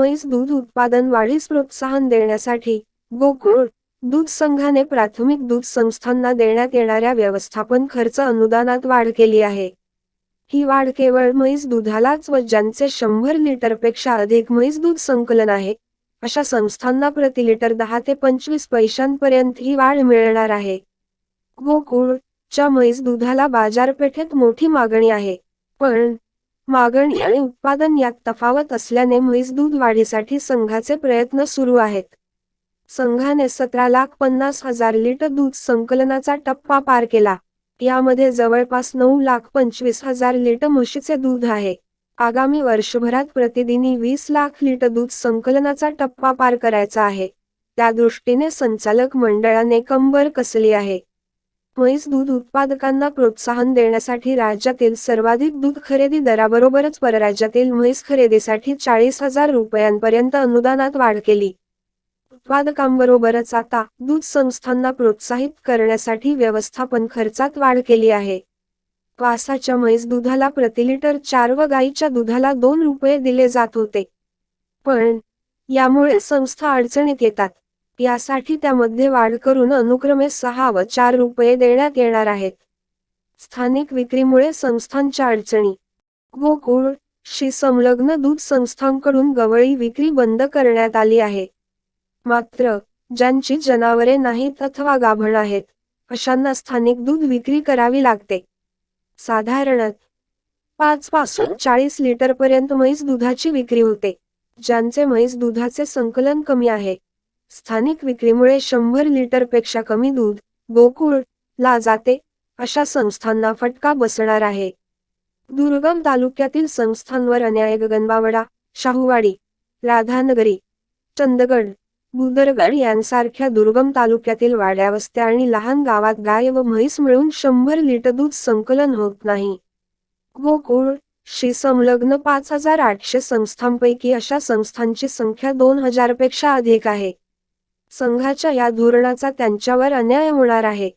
म्हैस दूध उत्पादन वाढीस प्रोत्साहन देण्यासाठी गोकुळ दूध संघाने प्राथमिक दूध संस्थांना देण्यात येणाऱ्या व्यवस्थापन खर्च अनुदानात वाढ केली आहे. ही वाढ केवळ म्हैस दुधालाच व ज्यांचे शंभर लिटरपेक्षा अधिक म्हैस दूध संकलन आहे अशा संस्थांना प्रति लिटर दहा ते पंचवीस पैशांपर्यंत ही वाढ मिळणार आहे. गोकुळ च्या म्हैस दुधाला बाजारपेठेत मोठी मागणी आहे पण मागणी आणि उत्पादन यात तफावत असल्याने म्हैस दूध वाढीसाठी संघाचे प्रयत्न सुरू आहेत. संघाने सतरा लाख पन्नास हजार लिटर दूध संकलनाचा टप्पा पार केला. यामध्ये जवळपास नऊ लाख पंचवीस हजार लिटर म्हशीचे दूध आहे. आगामी वर्षभरात प्रतिदिनी वीस लाख लिटर दूध संकलनाचा टप्पा पार करायचा आहे. त्या दृष्टीने संचालक मंडळाने कंबर कसली आहे? म्हैस दूध उत्पादकांना प्रोत्साहन देण्यासाठी राज्यातील सर्वाधिक दूध खरेदी दराबरोबरच परराज्यातील म्हैस खरेदीसाठी चाळीस हजार रुपयांपर्यंत अनुदानात वाढ केली. उत्पादकांबरोबरच आता दूध संस्थांना प्रोत्साहित करण्यासाठी व्यवस्थापन खर्चात वाढ केली आहे. वासाच्या म्हैस दुधाला प्रति लिटर चार व गाईच्या दुधाला दोन रुपये दिले जात होते. पण यामुळे संस्था अडचणीत येतात. यासाठी त्यामध्ये वाढ करून अनुक्रमे सहा व चार रुपये देण्यात येणार आहेत. स्थानिक विक्रीमुळे संस्थांच्या अडचणी. गोकुळ शी संलग्न दूध संस्थांकडून गवळी विक्री बंद करण्यात आली आहे. मात्र ज्यांची जनावरे नाहीत अथवा गाभण आहेत अशांना स्थानिक दूध विक्री करावी लागते. साधारणत पाच पासून चाळीस लिटर पर्यंत म्हैस दुधाची विक्री होते ज्यांचे म्हैस दुधाचे संकलन कमी आहे. स्थानिक विक्रीमुळे शंभर लिटरपेक्षा कमी दूध गोकुळ ला जाते अशा संस्थांना फटका बसणार आहे. दुर्गम तालुक्यातील संस्थांवर अन्याय गगनबावडा शाहूवाडी राधानगरी चंदगड बुदरगड यांसारख्या दुर्गम तालुक्यातील वाड्यावस्त्या आणि लहान गावात गाय व म्हैस मिळून शंभर लिटर दूध संकलन होत नाही. गोकुळ शी संलग्न पाच हजार आठशे संस्थांपैकी अशा संस्थांची संख्या दोन हजारपेक्षा अधिक आहे. संघाच्या या धोरणाचा त्यांच्यावर अन्याय होणार आहे.